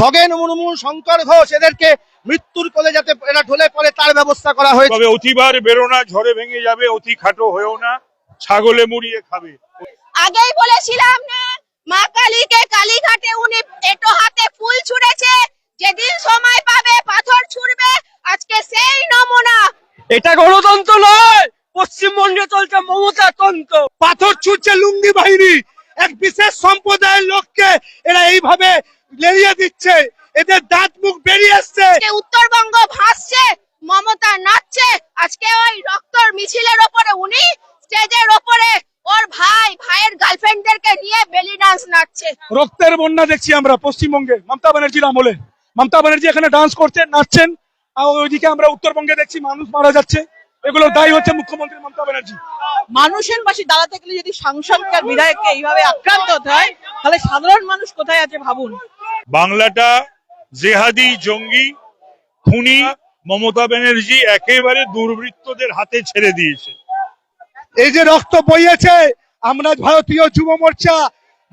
খগেন মুর্মু শঙ্কর ঘোষ এদেরকে মৃত্যুর কোলে যাতে এরা ঢলে পড়ে তার ব্যবস্থা করা হয়েছে। তবে অতিবার বেরো না ঝড়ে ভেঙে যাবে অতি খাটো হয়েও না ছাগলে মুড়িয়ে খাবে। আগেই বলেছিলাম না মা কালীকে কালীঘাটে উনি এটো হাতে ফুল ছুঁড়েছে যেদিন সময় পাবে পাথর ছুঁড়বে আজকে সেই নমুনা। এটা গণতন্ত্র নয় পশ্চিমবঙ্গে চলছে মমতা তন্ত্র। পাথর ছুটছে লুঙ্গি বাহিনী এক বিশেষ সম্প্রদায়ের লোককে এরা এইভাবে লেরিয়ে দিচ্ছে। এদের দাঁত মুখ বেরিয়ে আসছে। উত্তরবঙ্গ ভাসছে মমতা নাচছে। আজকে ওই রক্তর মিছিলের ওপরে উনি স্টেজের ওপরে ওর ভাই ভাইয়ের গার্লফ্রেন্ডদেরকে নিয়ে বেলি ডান্স নাচছে। রক্তের বন্যা দেখছি আমরা পশ্চিমবঙ্গে। মমতা ব্যানার্জির আমলে মমতা ব্যানার্জি এখানে ডান্স করছেন নাচছেন। আর ওইদিকে আমরা উত্তরবঙ্গে দেখছি মানুষ মারা যাচ্ছে। এগুলো দায়ী হচ্ছে মুখ্যমন্ত্রী মমতা ব্যানার্জি। মানুষের পাশে দাঁড়াতে গেলে যদি বিধায়ককে এইভাবে আক্রান্ত হতে হয় তাহলে সাধারণ মানুষ কোথায় আছে ভাবুন? বাংলাটা জেহাদি জঙ্গি খুনি মমতা ব্যানার্জি একেবারে দুর্বৃত্তদের হাতে ছেড়ে দিয়েছে। এই যে রক্ত বইয়েছে আমরা ভারতীয় যুব মোর্চা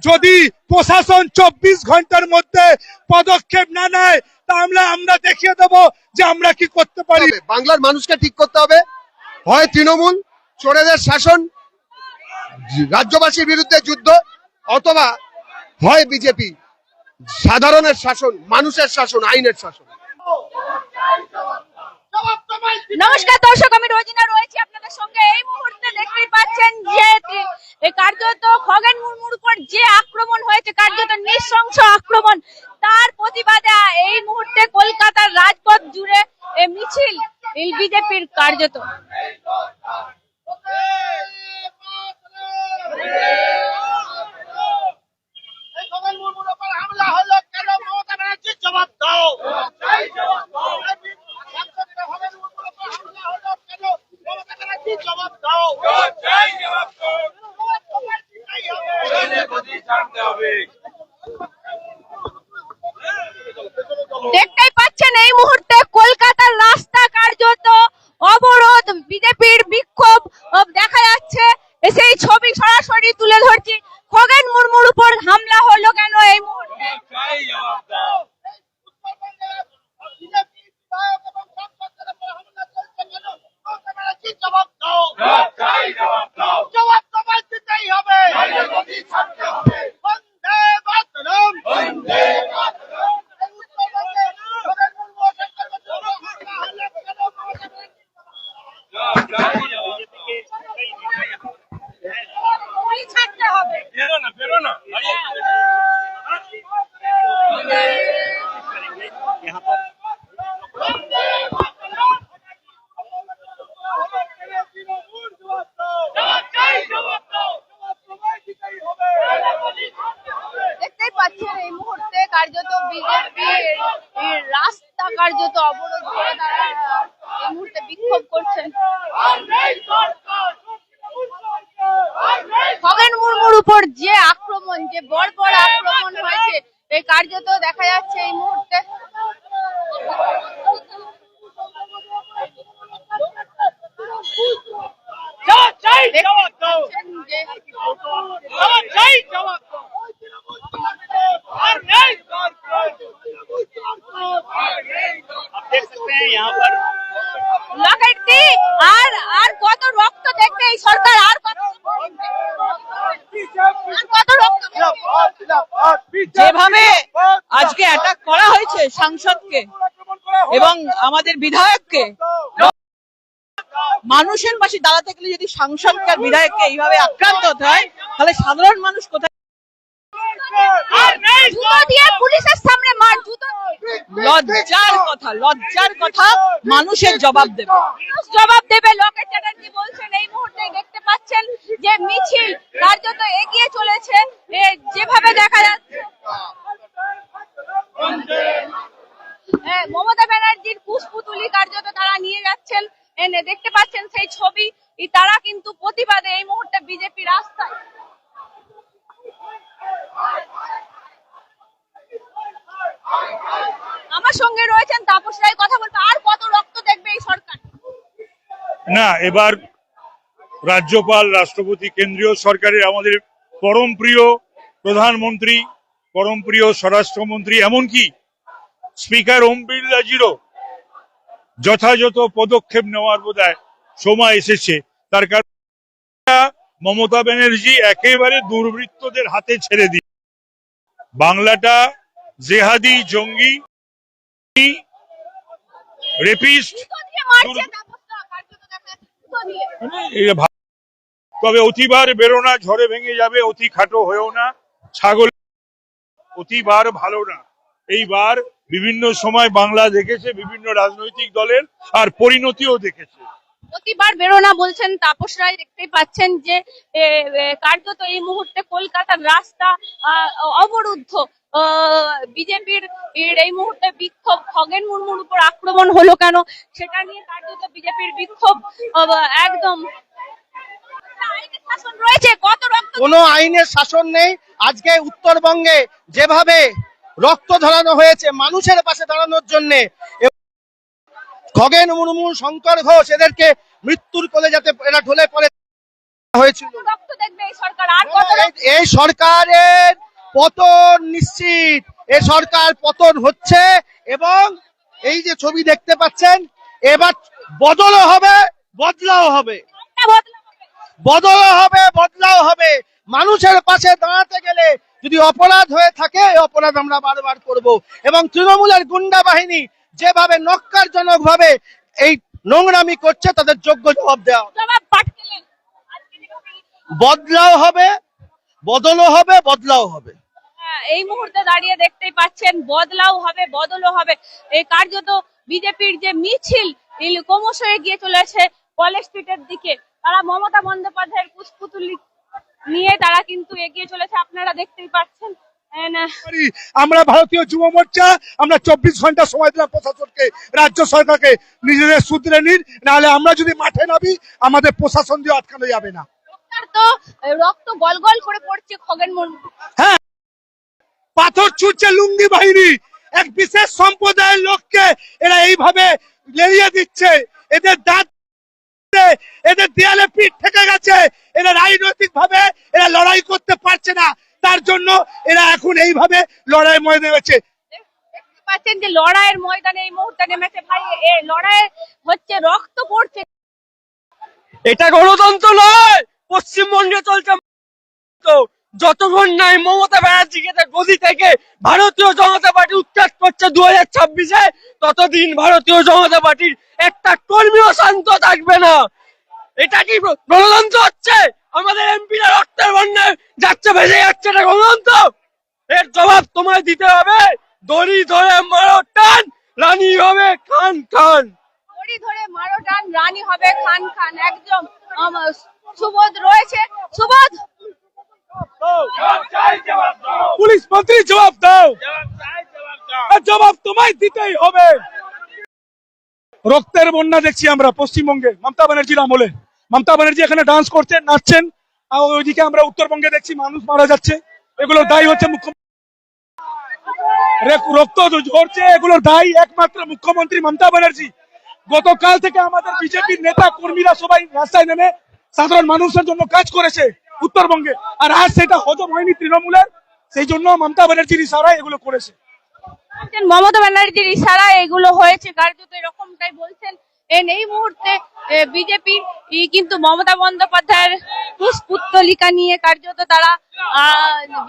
যদি প্রশাসন চব্বিশ ঘণ্টার মধ্যে পদক্ষেপ না নেয় তাহলে আমরা দেখিয়ে দেব যে আমরা কি করতে পারি। বাংলার মানুষকে ঠিক করতে হবে। হয় তৃণমূল, চোরেদের শাসন, রাজ্যবাসীর বিরুদ্ধে যুদ্ধ, অথবা হয় বিজেপি, সাধারণের শাসন, মানুষের শাসন, আইনের শাসন। নমস্কার দর্শক, আমি রোজিনা রয়েছি আপনাদের সঙ্গে। এই মুহূর্তে দেখতেই পাচ্ছেন যে কার্যত খগেন মুর্মুর উপর যে আক্রমণ হয়েছে, কার্যত নৃশংস আক্রমণ, তার প্রতিবাদে এই মুহূর্তে কলকাতার রাজপথ জুড়ে মিছিল বিজেপির কার্যত দেখতেই পাচ্ছেন এই মুহূর্তে কলকাতার রাস্তা কার্যত অবরোধ বিজেপির বিক্ষোভ আহ, দেখা যাচ্ছে এ সেই ছবি সরাসরি তুলে ধরছি খগেন মুর্মুর উপর হামলা হলো কেন এই মুহূর্তে এই ছাড়তে হবে দেখতেই পাচ্ছেন এই মুহূর্তে কার্যত বিজেপি রাস্তা কার্যত অবরোধ করে তারা এই মুহূর্তে বিক্ষোভ করছেন খগেন মুর্মুর উপর যে আক্রমণ যে বর্বর আক্রমণ হয়েছে এই কার্যত দেখা যাচ্ছে এই মুহূর্তে দেখতে পাচ্ছেন যে লকেট দি আর আর কত রক্ত দেখবে এই সরকার আর কত আর কত রক্ত দেখবে? যেভাবে আজকে অ্যাটাক করা হয়েছে সাংসদকে এবং আমাদের বিধায়ককে। মানুষের পাশে দাঁড়াতে গেলে যদি সাংসদকে আর বিধায়ককে এইভাবে আক্রান্ত হতে হয় তাহলে সাধারণ মানুষ কোথায়? পুলিশের সামনে মার লজ্জার কথা লজ্জার কথা মানুষের জবাব দেবে। জবাব দেবে চ্যাটার্জি বলছেন এই মুহূর্তে দেখতে পাচ্ছেন যে মিছিল কার্যত এগিয়ে চলেছে। যেভাবে দেখা যাচ্ছে। মমতা ব্যানার্জির কুশপুতুলি কার্যত তারা নিয়ে যাচ্ছেন। এনে দেখতে পাচ্ছেন সেই ছবি তারা কিন্তু প্রতিবাদে এই মুহূর্তে বিজেপি রাস্তায়। আমার সঙ্গে রয়েছেন তাপস রায়, কথা বলতে আর কত রক্ত দেখবে এই সরকার? না, এবার রাজ্যপাল, রাষ্ট্রপতি, কেন্দ্রীয় সরকারের আমাদের পরম প্রিয় প্রধানমন্ত্রী, পরম প্রিয় স্বরাষ্ট্রমন্ত্রী, এমনকি স্পিকার ওম বিড়লাজিরও যথাযথ পদক্ষেপ নেওয়ার বোধ সময় এসেছে। তার কারণ মমতা ব্যানার্জি একেবারে দুর্বৃত্তদের হাতে ছেড়ে দিয়ে বাংলাটা জেহাদি, জঙ্গি, রেপিস্ট, তবে অতিবার বেরো না, ঝড়ে ভেঙে যাবে, অতি খাটো হয়েও না, ছাগল অতিবার ভালো না। এইবার বিভিন্ন সময় বাংলা দেখেছে বিভিন্ন রাজনৈতিক দলের আর পরিণতিও দেখেছে। প্রতিবার বেরোনা বলছেন তাপস রায় দেখতেই পাচ্ছেন যে কার্যত এই মুহূর্তে কলকাতার রাস্তা আহ, অবরুদ্ধ। বিজেপির এই মুহূর্তে বিক্ষোভ খগেন মুর্মুর উপর আক্রমণ হলো কেন? সেটা নিয়ে কার্যত বিজেপির বিক্ষোভ আহ, একদম। আইনের শাসন রয়েছে কত রক্ত কোনো আইনের শাসন নেই। আজকে উত্তরবঙ্গে যেভাবে রক্ত ঝরানো হয়েছে মানুষের পাশে দাঁড়ানোর জন্য। খগেন মুর্মু শঙ্কর ঘোষ এদেরকে মৃত্যুর কোলে যাতে এরা ঢলে পড়ে হয়েছিল। এই কত এই- সরকারের পতন নিশ্চিত। এই সরকার পতন হচ্ছে এবং এই যে ছবি দেখতে পাচ্ছেন এবার বদলও হবে। বদলাও হবে। বদলও হবে বদলাও হবে। মানুষের পাশে দাঁড়াতে গেলে যদি অপরাধ হয়ে থাকে এই অপরাধ আমরা বারবার করব। এবং তৃণমূলের গুন্ডা বাহিনী যেভাবে নক্কারজনক ভাবে এই নোংরামি করছে তাদের যোগ্য জবাব দেওয়া বদলাও হবে বদলও হবে বদলাও হবে। হ্যাঁ, এই মুহূর্তে দাঁড়িয়ে দেখতেই পাচ্ছেন বদলাও হবে বদলও হবে। এই কার্যত বিজেপির যে মিছিল ক্রমশ এগিয়ে চলেছে কলেজ স্ট্রিটের দিকে। তারা মমতা বন্দ্যোপাধ্যায়ের কুশপুতুলি নিয়ে তারা কিন্তু এগিয়ে চলেছে আপনারা দেখতেই পাচ্ছেন। আমরা ভারতীয় যুব মোর্চা আমরা চব্বিশ ঘণ্টা সময় দিলাম প্রশাসনকে রাজ্য সরকারকে নিজেদের সূত্রে নিন নাহলে আমরা যদি মাঠে নামি আমাদের প্রশাসন দিয়ে আটকানো যাবে না। রক্ত গলগল করে পড়ছে খগেন মুর্মু পাথর ছুটছে লুঙ্গি বাহিনী এক বিশেষ সম্প্রদায়ের লোককে এরা এইভাবে লেলিয়ে দিচ্ছে। এদের দাঁত এদের দেয়ালে পিঠ থেকে গেছে। এরা রাজনৈতিক ভাবে লড়াই করতে পারছে না তার জন্য এরা এখন এইভাবে লড়াই ময় নেমেছে পাচ্ছেন যে লড়াইয়ের ময়দানে এই মুহূর্তে নেমেছে ভাই এ লড়াই হচ্ছে রক্ত পড়ছে। এটা গণতন্ত্র নয় পশ্চিমবঙ্গে চলছে যতক্ষণ নাই মমতা ব্যানার্জিকে গদি থেকে ভারতীয় জনতা পার্টি উৎখাত করছে দু হাজার ছাব্বিশে ততদিন ভারতীয় জনতা পার্টির একটা কর্মীও শান্ত থাকবে না। এটা কি গণতন্ত্র হচ্ছে? আমাদের এমপিরা রক্তের বন্যায় যাচ্ছে ভেসে যাচ্ছে এটা গণতন্ত্র? এর জবাব তোমায় দিতে হবে দড়ি ধরে মারো টান রানী হবে খান খান। দড়ি ধরে মারো টান রানী হবে খান খান একদম সুবোধ রয়েছে সুবোধ! পুলিশ মন্ত্রী জবাব দাও। জবাব তোমায় দিতেই হবে। রক্তের বন্যা দেখছি আমরা পশ্চিমবঙ্গে মমতা ব্যানার্জির আমলে। মমতা ব্যানার্জি এখানে ডান্স করছেন, নাচছেন ওইদিকে আমরা উত্তরবঙ্গে দেখছি মানুষ মারা যাচ্ছে। এগুলো দায়ী হচ্ছে মুখ্যমন্ত্রী। রক্ত ঝরছে, এগুলোর দায়ী একমাত্র মুখ্যমন্ত্রী মমতা ব্যানার্জি। গতকাল থেকে আমাদের বিজেপির নেতা কর্মীরা সবাই রাস্তায় নেমে সাধারণ মানুষের জন্য কাজ করেছে উত্তরবঙ্গে। আর আজ সেটা হজম হয়নি তৃণমূলের, সেই জন্য মমতা ব্যানার্জির ইশারায় এগুলো করেছে। মমতা ব্যানার্জির ইশারা এগুলো হয়েছে, কার্যত এরকমটাই বলছেন। এই মুহূর্তে বিজেপি কিন্তু মমতা বন্দ্যোপাধ্যায়ের পুষ্পুত্তলিকা নিয়ে কার্যত তারা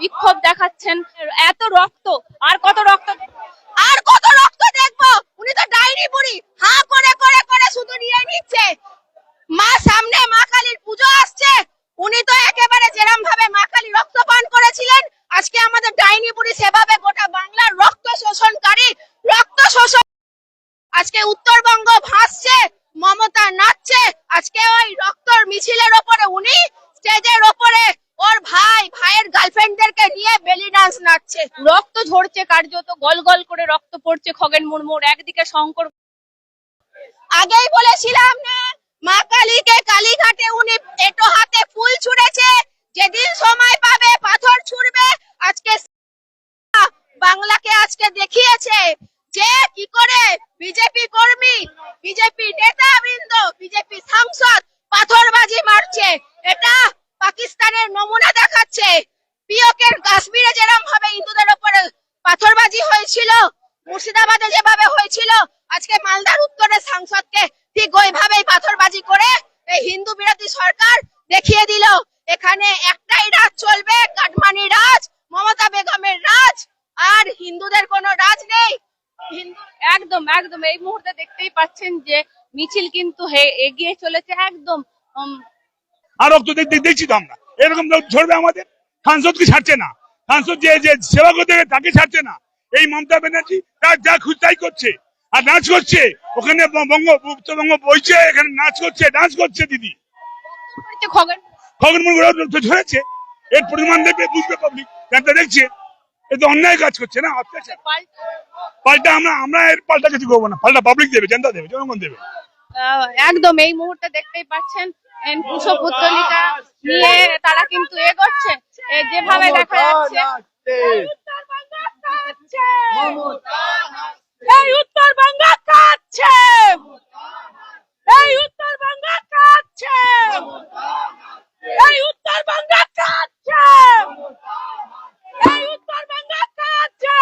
বিক্ষোভ দেখাচ্ছেন। এত রক্ত, আর কত রক্ত আর কত রক্ত দেখব? উনি তো ডাইনি বুড়ি। হা করে করে করে শুধু নিয়ে নিচ্ছে। মা সামনে, মা কালীর পুজো আসছে। উনি তো একেবারে যেরম ভাবে মা কালী রক্ত পান করেছিলেন, আজকে আমাদের ডাইনি বুড়ি সেভাবে গোটা বাংলার রক্ত শোষণকারী, রক্ত শোষণ আজকে উত্তরবঙ্গ ভাসছে, মমতা নাচছে। আজকে ওই রক্তর মিছিলের ওপরে উনি স্টেজের ওপরে ওর ভাই, ভাইয়ের গার্লফ্রেন্ডদেরকে নিয়ে বেলি ডান্স নাচছে। রক্ত ঝরছে কার্যত, গল গল করে রক্ত পড়ছে খগেন মুর্মুর, একদিকে শঙ্কর আগেই বলেছিলাম না, মা কালীকে কালীঘাটে উনি এটো হাতে ফুল ছুঁড়েছে, যেদিন সময় পাবে পাথর ছুঁড়বে, আজকে বাংলাকে আজকে দেখিয়েছে। যে কি করে বিজেপি কর্মী, বিজেপি নেতাবৃন্দ বিজেপি সাংসদ পাথরবাজি মারছে, এটা পাকিস্তানের নমুনা দেখাচ্ছে। পিওকের কাশ্মীরে যেরকম ভাবে হিন্দুদের উপরে পাথরবাজি হয়েছিল, মুর্শিদাবাদে যেভাবে হয়েছিল, আজকে মালদার উত্তরের সাংসদকে ঠিক ওইভাবেই পাথরবাজি করে এই হিন্দু বিরোধী সরকার দেখিয়ে দিল। এখানে একটাই রাজ চলবে, কাটমানি রাজ, মমতা বেগমের রাজ, আর হিন্দুদের কোনো রাজ নেই। একদম একদম। এই মুহূর্তে দেখতেই পাচ্ছেন যে মিছিল কিন্তু হে- এগিয়ে চলেছে একদম আর রক্ত দেখ- দেখছি তো আমরা। এরকম ঝরবে আমাদের? সাংসদকে ছাড়ছে না? সাংসদ যে যে সেবা করতে তাকে ছাড়ছে না? এই মমতা ব্যানার্জি তার যা তাই করছে। আর নাচ করছে। ওখানে বঙ্গ উত্তরবঙ্গ বইছে এখানে নাচ করছে ডান্স করছে দিদি। খগেন। খগন তো ঝরেছে এর পরিমাণ দেখবে বুঝবে পাবলিক দেখছে। এ তো অন্যায় কাজ করছে না অত্যাচার। পাল্টা আমরা আমরা এর পাল্টা কিছু করব না। পাল্টা পাবলিক দেবে জনতা দেবে জনগণ দেবে। আহ, একদম এই মুহূর্তে দেখতেই পাচ্ছেন কুশো পুত্তলিকা নিয়ে তারা কিন্তু এগোচ্ছে। এ যেভাবে দেখা যাচ্ছে। উত্তরবঙ্গ কাঁদছে এই উত্তরবঙ্গ কাঁদছে এই উত্তরবঙ্গ কাঁদছে এই উত্তরবঙ্গ কাঁদছে এই উত্তরবঙ্গ কাঁদছে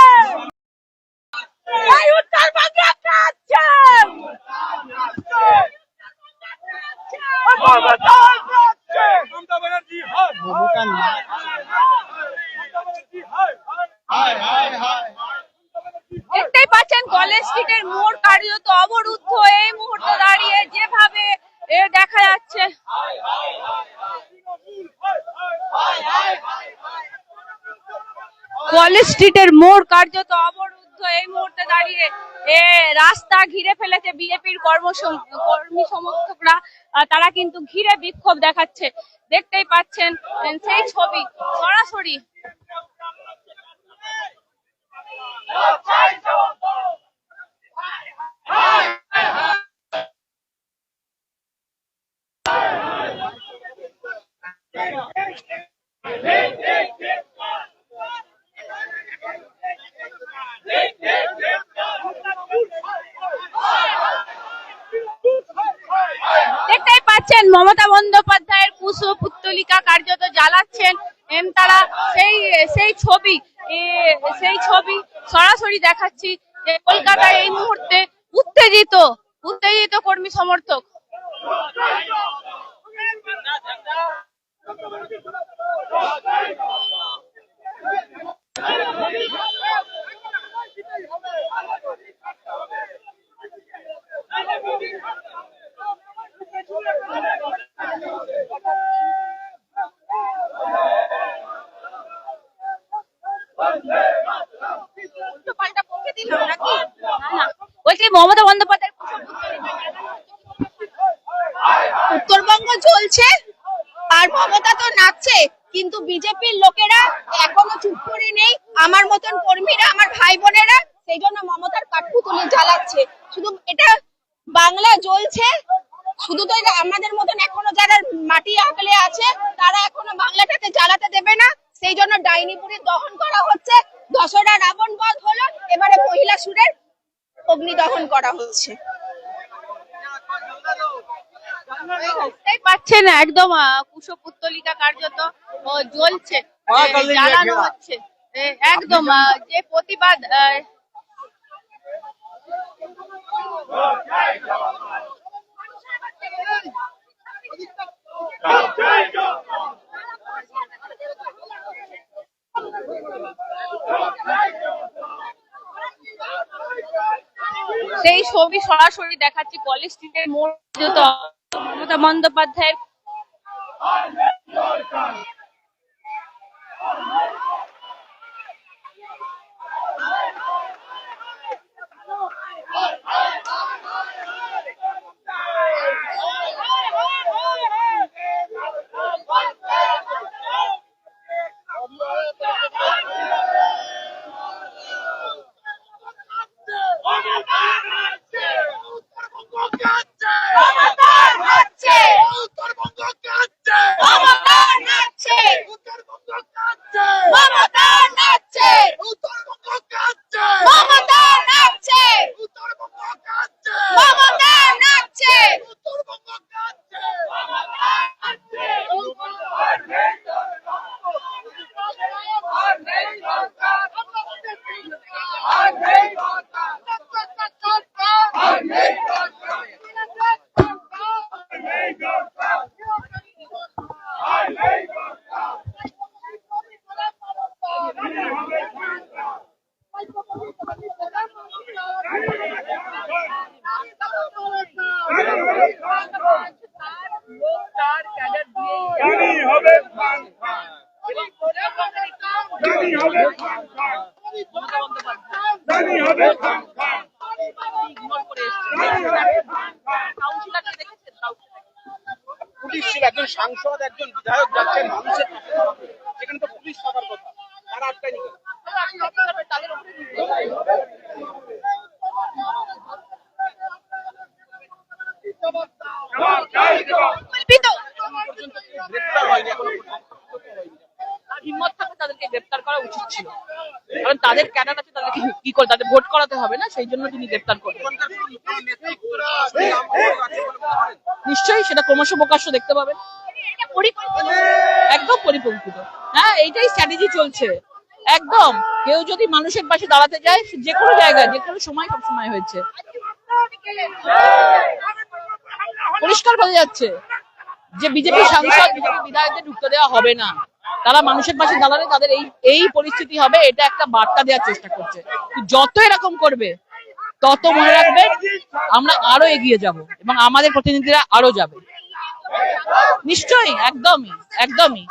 মমতা ব্যানার্জি হায় দেখতেই পাচ্ছেন কলেজ স্ট্রিটের মোড় কার্যত অবরুদ্ধ এই মুহূর্তে দাঁড়িয়ে যেভাবে এ দেখা যাচ্ছে কলেজ স্ট্রিটের মোড় কার্যত অবরুদ্ধ এই মুহূর্তে দাঁড়িয়ে। এ রাস্তা ঘিরে ফেলেছে বিজেপির কর্ম সমর্থকরা। তারা কিন্তু ঘিরে বিক্ষোভ দেখাচ্ছে। দেখতেই পাচ্ছেন সেই ছবি সরাসরি। দেখতেই পাচ্ছেন, মমতা বন্দ্যোপাধ্যায়ের কুশো পুত্তলিকা কার্যত জ্বালাচ্ছেন। তারা সেই সেই ছবি সেই ছবি সরাসরি দেখাচ্ছি যে কলকাতায় এই মুহূর্তে উত্তেজিত উত্তেজিত কর্মী সমর্থক। মমতা বন্দ্যোপাধ্যায়ের কুশো পুত্তলিকা উত্তরবঙ্গ চলছে আর মমতা তো নাচছে কিন্তু বিজেপির লোকেরা এখনও চুপ করে নেই আমার মতন কর্মীরা আমার ভাই বোনেরা সেই জন্য মমতার কাঠপুতুলি জ্বালাচ্ছে শুধু এটা বাংলা জ্বলছে শুধু তো এটা আমাদের মতন এখনও যারা মাটি আঁকলে আছে তারা এখনও বাংলাটাকে জ্বালাতে দেবে না সেই জন্য ডাইনি বুড়ি দহন করা হচ্ছে দশরা রাবণ বধ হলো এবারে অগ্নি দহন করা হচ্ছে। বুঝতেই পাচ্ছেন একদম আহ, কুশো পুত্তলিকা কার্যত ও জ্বলছে জ্বালানো হচ্ছে এ, একদম আহ, যে প্রতিবাদ আহ, সেই ছবি সরাসরি দেখাচ্ছি কলেজ স্ট্রিটের মোড় মমতা বন্দ্যোপাধ্যায়ের মমতা নাচছে মমতা নাচছে জানি হবে ফান ফান জানি হবে ফান ফান জানি হবে ফান ফান পুলিশ ছিল একজন সাংসদ একজন বিধায়ক যাচ্ছেন মানুষের পাশে দাঁড়াতে। সেখানে তো পুলিশ থাকার কথা তারা আটকায়নি কেন? জবাব চাই জবাব কল্পিত গ্রেপ্তার হয়নি এখনও পর্যন্ত। আর হিম্মত থাকলে তাদেরকে গ্রেপ্তার করা উচিত ছিল কারণ তাদের ক্যাডার আছে, তাদেরকে কি করে, তাদের ভোট করাতে হবে না, সেই জন্য তিনি গ্রেপ্তার করেন? নিশ্চয়ই সেটা ক্রমশ প্রকাশ্য দেখতে পাবেন। একদম পরিকল্পিত। হ্যাঁ এইটাই স্ট্র্যাটেজি চলছে। একদম। কেউ যদি মানুষের পাশে দাঁড়াতে যায়, যে কোনো জায়গায়, যে কোনো সময় সব সময় হয়েছে। পরিষ্কার বোঝা যাচ্ছে। যে বিজেপি সাংসদ, বিজেপি বিধায়কদের ঢুকতে দেওয়া হবে না। তারা মানুষের পাশে দাঁড়ালে তাদের এই এই পরিস্থিতি হবে, এটা একটা বার্তা দেওয়ার চেষ্টা করছে। যত এরকম করবে, তত মনে রাখবেন আমরা আরও এগিয়ে যাব এবং আমাদের প্রতিনিধিরা আরও যাবে। নিশ্চয়ই, একদমই একদমই।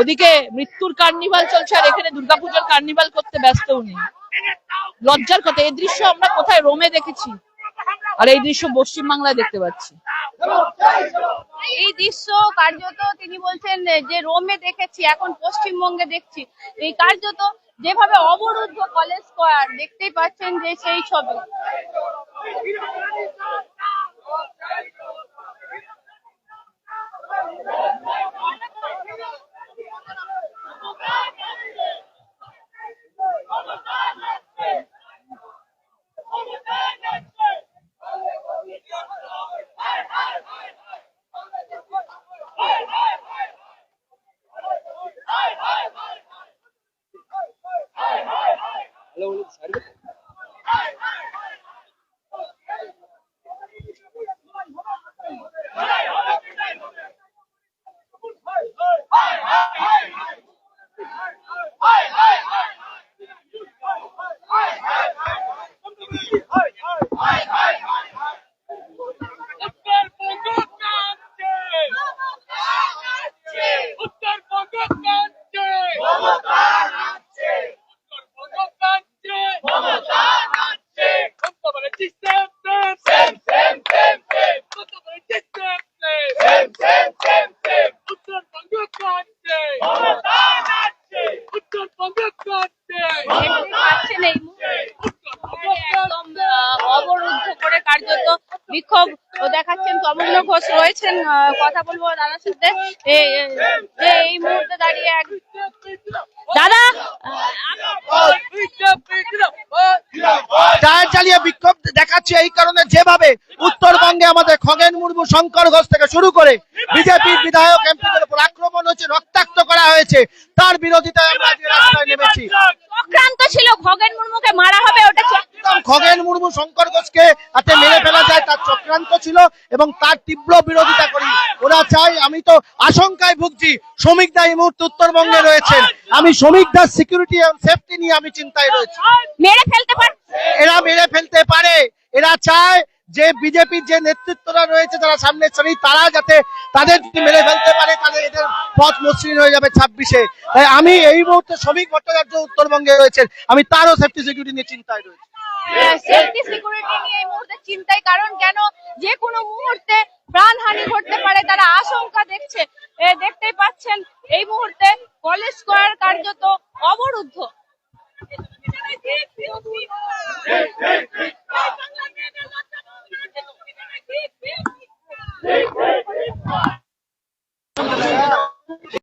ওদিকে মৃত্যুর কার্নিভাল চলছে আর এখানে দুর্গাপূজার কার্নিভাল করতে ব্যস্ত উনি। লজ্জার কথা, এই দৃশ্য আমরা কোথায় রোমে দেখেছি? আর এই দৃশ্য পশ্চিম বাংলায় দেখতে পাচ্ছি। এই দৃশ্য কার্যত তিনি বলছেন যে রোমে দেখেছি, এখন পশ্চিমবঙ্গে দেখছি। এই কার্যত যেভাবে অবরুদ্ধ কলেজ স্কয়ার দেখতেই পাচ্ছেন যে সেই ছবি উত্তরবঙ্গ কাঁদছে মমতা নাচছে উত্তরবঙ্গ কাঁদছে মমতা নাচছে মমতা বলেছি same same same same same Mamata বলেছি same same same same same Uttarbanga কাঁদছে মমতা নাচছে উত্তরবঙ্গ কাঁদছে দেখতেই পাচ্ছেন এই মুহূর্তে একদম আহ, অবরুদ্ধ করে কার্যত বিক্ষোভ দেখাচ্ছেন তমগ্ন ঘোষ রয়েছেন আহ, কথা বলব দাদার সাথে এই এই- যে এই মুহূর্তে দাঁড়িয়ে এক দাদা! টায়ার চালিয়ে বিক্ষোভ দেখাচ্ছে এই কারণে যেভাবে উত্তরবঙ্গে আমাদের খগেন মুর্মু শঙ্কর ঘোষ থেকে শুরু করে বিজেপির বিধায়ক এমপিদের উপর আক্রমণ হয়েছে রক্তাক্ত করা হয়েছে তার বিরোধিতায় আমরা রাস্তায় নেমেছি। চক্রান্ত ছিল খগেন মুর্মুকে মারা হবে ওটা খগেন মুর্মু শঙ্কর ঘোষকে হাতে মেরে ফেলা যায় তার চক্রান্ত ছিল এবং তার তীব্র বিরোধিতা করি ওরা চাই আমি তো আশঙ্কায় ভুগছি শ্রমিকদা এই মুহূর্তে উত্তরবঙ্গে রয়েছেন। আমি শ্রমিক শ্রমিকদার সিকিউরিটি এবং সেফটি নিয়ে আমি চিন্তায় রয়েছি। মেরে ফেলতে পার এরা মেরে ফেলতে পারে। এরা চায় যে বিজেপির যে নেতৃত্বরা রয়েছে যারা সামনে সারি তারা যাতে তাদের যদি মেরে ফেলতে পারে তাহলে এদের পথ মসৃণ হয়ে যাবে ছাব্বিশে। তাই আমি এই মুহূর্তে শ্রমিক ভট্টাচার্য উত্তরবঙ্গে রয়েছেন। আমি তারও সেফটি সিকিউরিটি নিয়ে চিন্তায় রয়েছি। হ্যাঁ, সেফটি সিকিউরিটি নিয়ে এই মুহূর্তে চিন্তায় কারণ কেন যে কোনো মুহূর্তে প্রাণহানি ঘটতে পারে, তারা আশঙ্কা দেখছে। দেখতেই পাচ্ছেন, এই মুহূর্তে কলেজ স্কোয়ার কার্যত অবরুদ্ধ।